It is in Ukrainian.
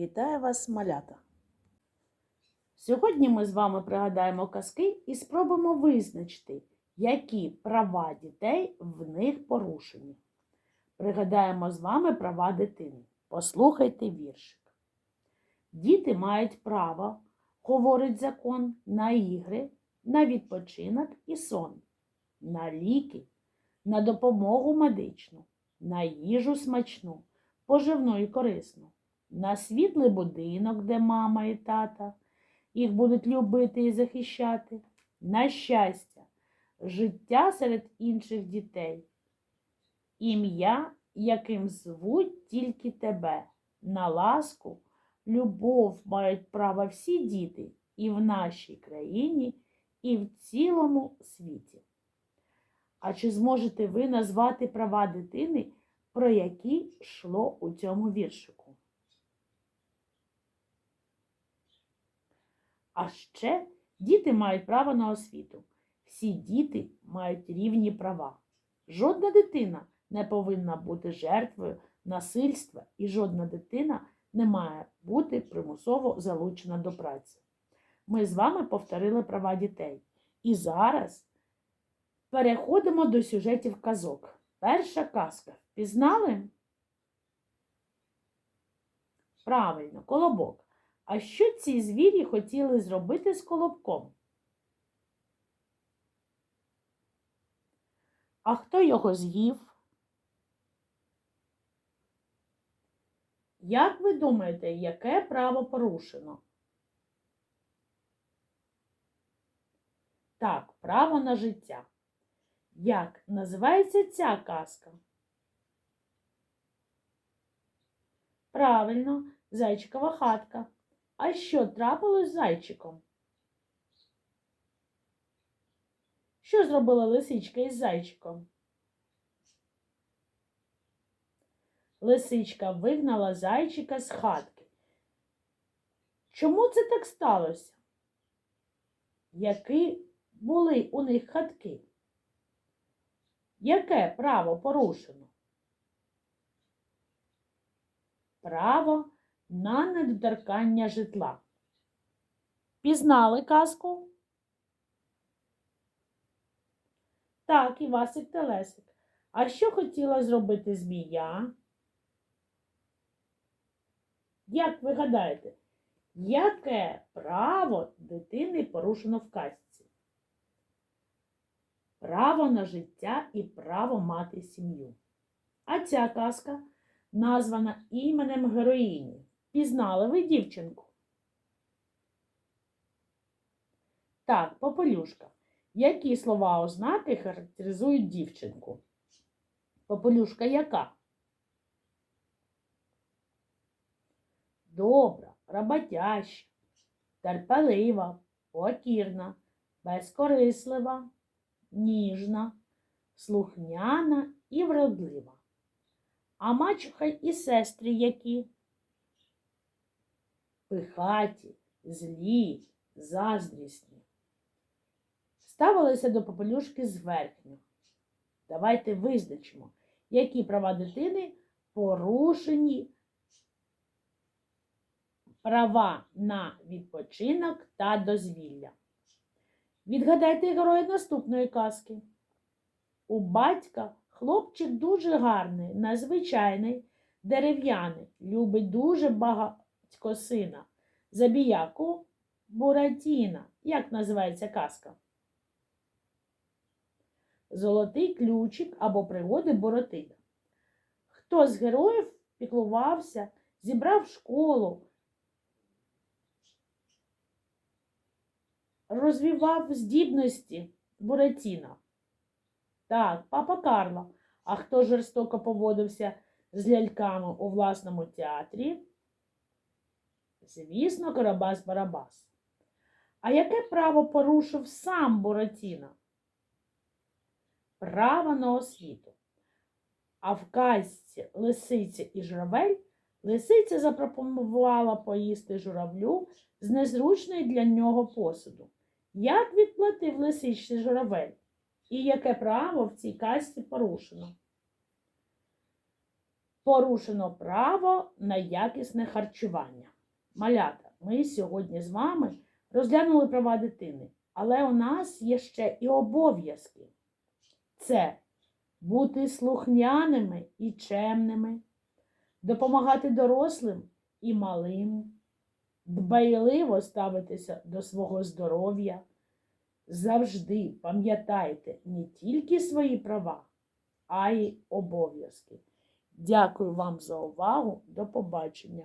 Вітаю вас, малята! Сьогодні ми з вами пригадаємо казки і спробуємо визначити, які права дітей в них порушені. Пригадаємо з вами права дитини. Послухайте віршик. Діти мають право, говорить закон, на ігри, на відпочинок і сон, на ліки, на допомогу медичну, на їжу смачну, поживну і корисну на світлий будинок, де мама і тата їх будуть любити і захищати, на щастя, життя серед інших дітей, ім'я, яким звуть тільки тебе, на ласку, любов мають право всі діти і в нашій країні, і в цілому світі. А чи зможете ви назвати права дитини, про які йшло у цьому віршику? А ще діти мають право на освіту. Всі діти мають рівні права. Жодна дитина не повинна бути жертвою насильства і жодна дитина не має бути примусово залучена до праці. Ми з вами повторили права дітей. І зараз переходимо до сюжетів казок. Перша казка. Впізнали? Правильно, колобок. А що ці звірі хотіли зробити з колобком? А хто його з'їв? Як ви думаєте, яке право порушено? Так, право на життя. Як називається ця казка? Правильно, зайчикова хатка. А що трапилось з зайчиком? Що зробила лисичка із зайчиком? Лисичка вигнала зайчика з хатки. Чому це так сталося? Які були у них хатки? Яке право порушено? Право на недоторкання житла. Пізнали казку? Так, Івасик та Лесик. А що хотіла зробити змія? Як ви гадаєте, яке право дитини порушено в казці? Право на життя і право мати сім'ю. А ця казка названа іменем героїні. Пізнали ви дівчинку? Так, Попелюшка. Які слова ознаки характеризують дівчинку? Попелюшка яка? Добра, роботяща, терпелива, покірна, безкорислива, ніжна, слухняна і вродлива. А мачуха і сестри які? Пихаті, злі, заздрісні. Ставилися до попелюшки зверхньо. Давайте визначимо, які права дитини порушені права на відпочинок та дозвілля. Відгадайте героя наступної казки. У батька хлопчик дуже гарний, незвичайний, дерев'яний, любить дуже багатько сина. Забіяку Буратіна. Як називається казка? Золотий ключик або пригоди Боротина. Хто з героїв піклувався, зібрав школу, розвивав здібності Буратіна? Так, папа Карло. А хто жорстоко поводився з ляльками у власному театрі? Звісно, Карабас Барабас. А яке право порушив сам Буратіно? Право на освіту. А в казці Лисиця і журавель лисиця запропонувала поїсти журавлю з незручної для нього посуду. Як відплатив лисичці журавель? І яке право в цій казці порушено? порушено право на якісне харчування. Малята, ми сьогодні з вами розглянули права дитини, але у нас є ще і обов'язки. Це бути слухняними і чемними, допомагати дорослим і малим, дбайливо ставитися до свого здоров'я. Завжди пам'ятайте не тільки свої права, а й обов'язки. Дякую вам за увагу. До побачення!